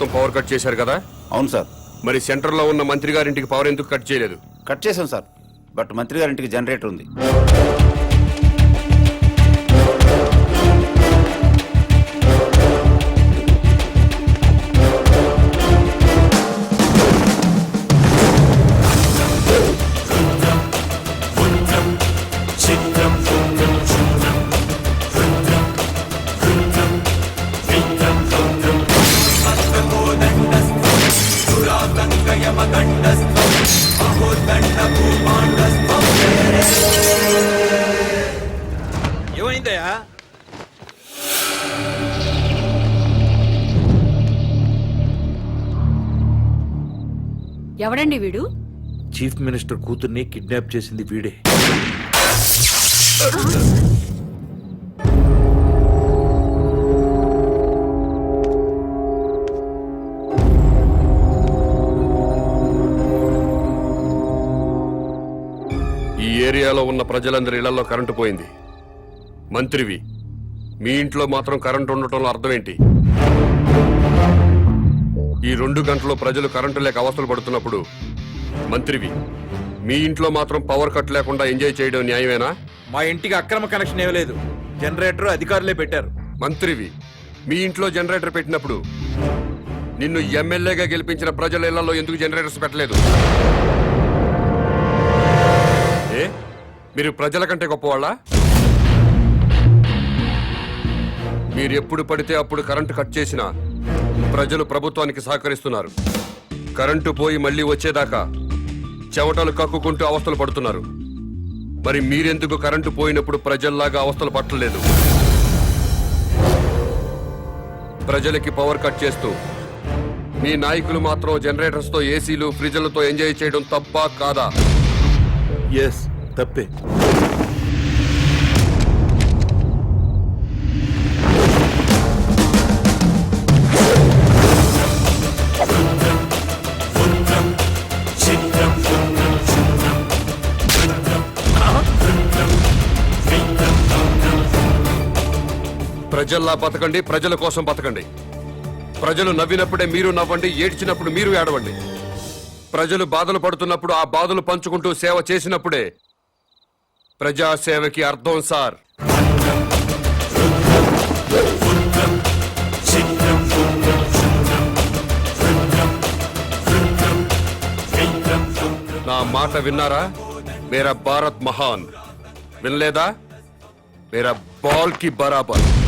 మొత్తం power cut చేశారు కదా? అవును సార్. మరి సెంటర్లో ఉన్న మంత్రి గారింటికి పవర్ ఎందుకు కట్ చేయలేదు? కట్ చేసాం సార్. బట్ మంత్రి గారింటికి జనరేటర్ ఉంది. ఎవడండి వీడు? చీఫ్ మినిస్టర్ కూతుర్ని కిడ్నాప్ చేసింది వీడే. ఈ ఏరియాలో ఉన్న ప్రజలందరి ఇళ్ళలో కరెంటు పోయింది. మంత్రివి మీ ఇంట్లో మాత్రం కరెంటు ఉండటంలో అర్థం ఏంటి? ఈ రెండు గంటలు ప్రజలు కరెంటు లేక అవస్థలు పడుతున్నప్పుడు మంత్రివి మీ ఇంట్లో మాత్రం పవర్ కట్ లేకుండా ఎంజాయ్ చేయడం న్యాయమేనా? మా ఇంటికి అక్రమ కనెక్షన్ ఇవ్వలేదు జనరేటర్ అధికారులే పెట్టారు. మంత్రివి మీ ఇంట్లో జనరేటర్ పెట్టినప్పుడు నిన్ను ఎమ్మెల్యేగా గెలిపించిన ప్రజల ఇళ్ళలో ఎందుకు జనరేటర్స్ పెట్టలేదు? ఏ? మీరు ప్రజల కంటే గొప్పవాళ్ళ? మీరు ఎప్పుడు పడితే అప్పుడు కరెంటు కట్ చేసినా ప్రజలు ప్రభుత్వానికి సహకరిస్తున్నారు. కరెంటు పోయి మళ్ళీ వచ్చేదాకా చెమటలు కక్కుకుంటూ అవస్థలు పడుతున్నారు. మరి మీరెందుకు కరెంటు పోయినప్పుడు ప్రజల్లాగా అవస్థలు పట్టలేదు? ప్రజలకి పవర్ కట్ చేస్తూ మీ నాయకులు మాత్రం జనరేటర్స్తో ఏసీలు ఫ్రిడ్జ్లతో ఎంజాయ్ చేయడం తప్ప కాదా? ఎస్ తప్పే. ప్రజల్లా బతకండి ప్రజల కోసం బతకండి. ప్రజలు నవ్వినప్పుడే మీరు నవ్వండి ఏడ్చినప్పుడు మీరు ఏడవండి. ప్రజలు బాధలు పడుతున్నప్పుడు ఆ బాధలు పంచుకుంటూ సేవ చేసినప్పుడే ప్రజాసేవకి అర్థం సార్. నా మాట విన్నారా? మేరా భారత్ మహాన్. వినలేదా? మేరా బాల్కి బరాబర్.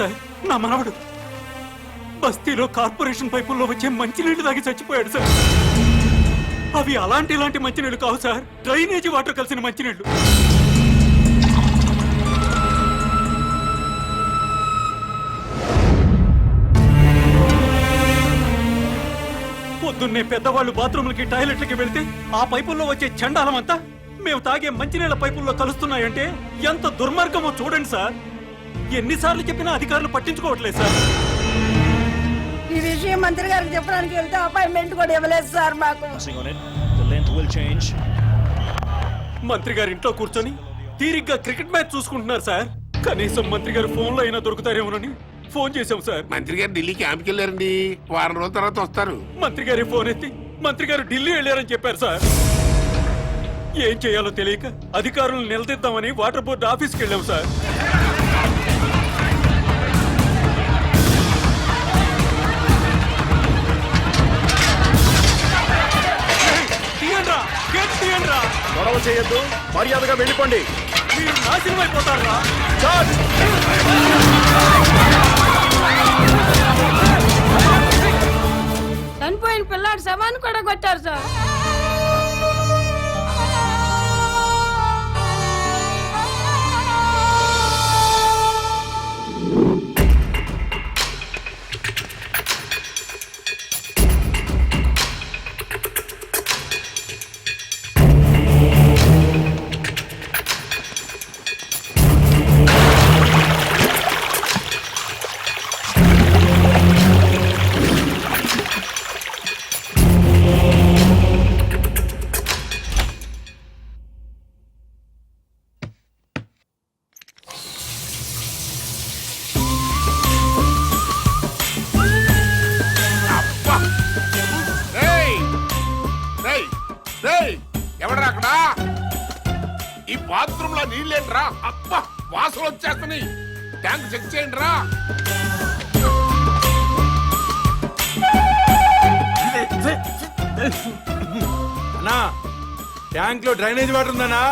సార్ నా మనవడు. బస్తీలో కార్పొరేషన్ పైపుల్లో వచ్చే మంచినీళ్ళు తాగి చచ్చిపోయాడు సార్. అవి అలాంటి ఇలాంటి మంచినీళ్ళు కావు సార్. డ్రైనేజీ వాటర్ కలిసిన మంచినీళ్ళు. పొద్దున్నే పెద్దవాళ్ళు బాత్రూమ్లకి టాయిలెట్లకి వెళ్తే ఆ పైపుల్లో వచ్చే చండాలమంతా మేము తాగే మంచినీళ్ళ పైపుల్లో కలుస్తున్నాయంటే ఎంత దుర్మార్గమో చూడండి సార్. ఎన్నిసార్లు చెప్పినా అధికారులు పట్టించుకోవట్లేదు సార్. ఈ విషయం మంత్రి గారికి చెప్పడానికి వెళ్తే అపాయింట్మెంట్ కూడా ఇవ్వలేదు సార్ మాకు. మంత్రి గారి ఇంట్లో కూర్చొని తీరిగ్గా క్రికెట్ మ్యాచ్ చూసుకుంటున్నారు సార్. కనీసం మంత్రి గారు ఫోన్లో అయినా దొరుకుతారేమోనని ఫోన్ చేశాం సార్. మంత్రి గారు ఢిల్లీ క్యాంప్కి వెళ్ళారండి. వారం రోజుల తర్వాత వస్తారు. మంత్రి గారి ఫోన్ ఎత్తి మంత్రి గారు ఢిల్లీ వెళ్ళారని చెప్పారు సార్. ఏం చేయాలో తెలియక అధికారులను నిలదీద్దామని వాటర్ బోర్డు ఆఫీస్కి వెళ్ళాం సార్. గొడవ చేయొద్దు. మర్యాదగా వెళ్ళిపోండి. మీరు నాశనం అయిపోతారా చనిపోయిన పిల్లాడు శవాన్ని కూడా కొట్టారు సార్. బాత్రూమ్లో నీళ్ళేంట్రా? అబ్బా వాసన వచ్చేస్తున్నాయి. ట్యాంక్ చెక్ చేయండి రా అన్నా ట్యాంక్లో డ్రైనేజ్ వాటర్ ఉందన్నా?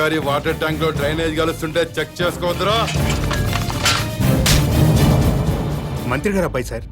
గారి వాటర్ ట్యాంక్లో డ్రైనేజ్ కలుస్తుంటే చెక్ చేసుకోవద్దురా. మంత్రి గారు అబ్బాయి సార్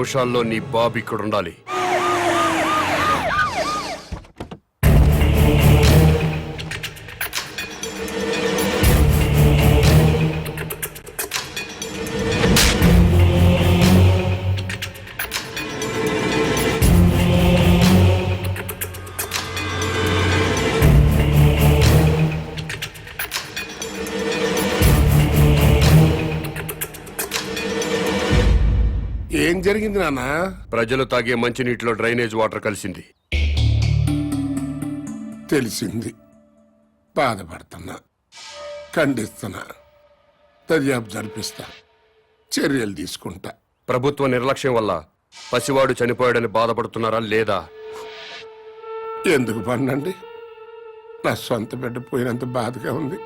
నిమిషాల్లో నీ బాబు ఇక్కడ ఉండాలి జరిగింది నాన్న? ప్రజలు తాగే మంచినీటిలో డ్రైనేజ్ వాటర్ కలిసింది. తెలిసింది. బాధపడుతున్నా. ఖండిస్తున్నా. దర్యాప్తు జరిపిస్తా. చర్యలు తీసుకుంటా. ప్రభుత్వ నిర్లక్ష్యం వల్ల పసివాడు చనిపోయాడని బాధపడుతున్నారా లేదా? ఎందుకు పన్నండి? నా సొంత బిడ్డ పోయినంత బాధగా ఉంది.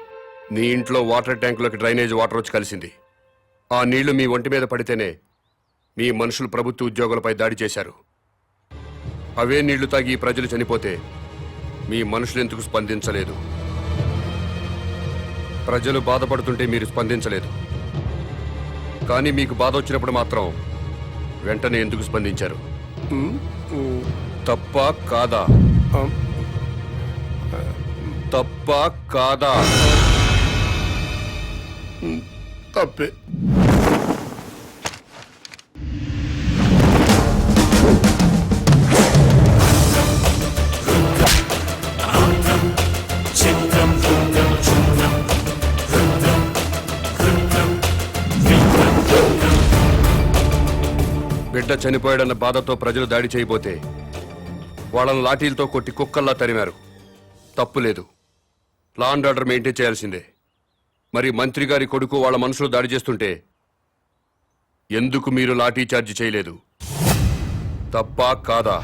నీ ఇంట్లో వాటర్ ట్యాంకులోకి డ్రైనేజ్ వాటర్ వచ్చి కలిసింది. ఆ నీళ్ళు మీ ఒంటి మీద పడితేనే మీ మనుషులు ప్రభుత్వ ఉద్యోగులపై దాడి చేశారు. అవే నీళ్ళు తాగి ప్రజలు చనిపోతే మీ మనుషులు ఎందుకు స్పందించలేదు? ప్రజలు బాధపడుతుంటే మీరు స్పందించలేదు. కానీ మీకు బాధ వచ్చినప్పుడు మాత్రం వెంటనే ఎందుకు స్పందించారు? తప్ప కాదా? తప్ప కాదా? తప్పే. బిడ్డ చనిపోయాడన్న బాధతో ప్రజలు దాడి చేయబోతే వాళ్ళను లాఠీలతో కొట్టి కుక్కల్లా తరిమారు. తప్పు లేదు. లా అండ్ ఆర్డర్ మెయింటైన్ చేయాల్సిందే. మరి మంత్రి గారి కొడుకు వాళ్ళ మనుషులు దాడి చేస్తుంటే ఎందుకు మీరు లాఠీ చార్జ్ చేయలేదు? తప్పా కాదా?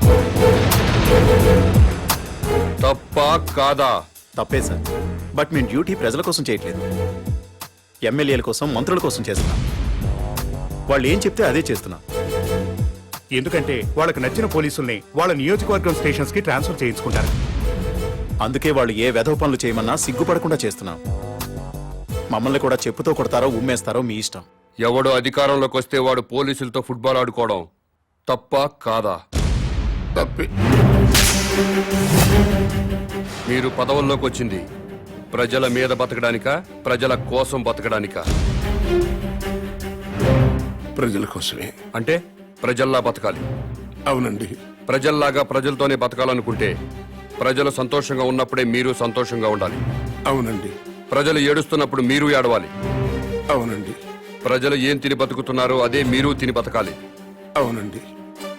తప్పా కాదా? తప్పే సార్. బట్ మేము డ్యూటీ ప్రజల కోసం చేయట్లేదు. ఎమ్మెల్యేల కోసం మంత్రుల కోసం చేస్తున్నాం. వాళ్ళు ఏం చెప్తే అదే చేస్తున్నాం ఎందుకంటే వాళ్ళకి నచ్చిన పోలీసుల్ని వాళ్ళ నియోజకవర్గం స్టేషన్స్కి ట్రాన్స్ఫర్ చేయించుకుంటారు. అందుకే వాళ్ళు ఏ వెధవ పనులు చేయమన్నా సిగ్గుపడకుండా చేస్తున్నాం. మమ్మల్ని కూడా చెప్పుతో కొడతారో ఉమ్మేస్తారో మీ ఇష్టం. ఎవడో అధికారంలోకి వస్తే వాడు పోలీసులతో ఫుట్బాల్ ఆడుకోవడం తప్పా కాదా? తప్పే. మీరు పదవుల్లోకి వచ్చింది. ప్రజల మీద బతకడానికా? ప్రజల కోసం బతకడానికా? ప్రజల కోసమే. అంటే? ప్రజల్లా బతకాలి. అవునండి. ప్రజల్లాగా ప్రజలతోనే బతకాలనుకుంటే ప్రజలు సంతోషంగా ఉన్నప్పుడే మీరు సంతోషంగా ఉండాలి. అవునండి. ప్రజలు ఏడుస్తున్నప్పుడు మీరు ఏడవాలి. అవునండి. ప్రజలు ఏం తిని బతుకుతున్నారో అదే మీరు తిని బతకాలి. అవునండి.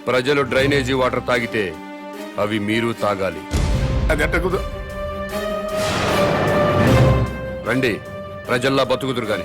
ప్రజలు డ్రైనేజీ వాటర్ తాగితే అవి మీరు తాగాలి. అది ఎట్ట కుద రండి. ప్రజల్లా బతుకుదురు గాని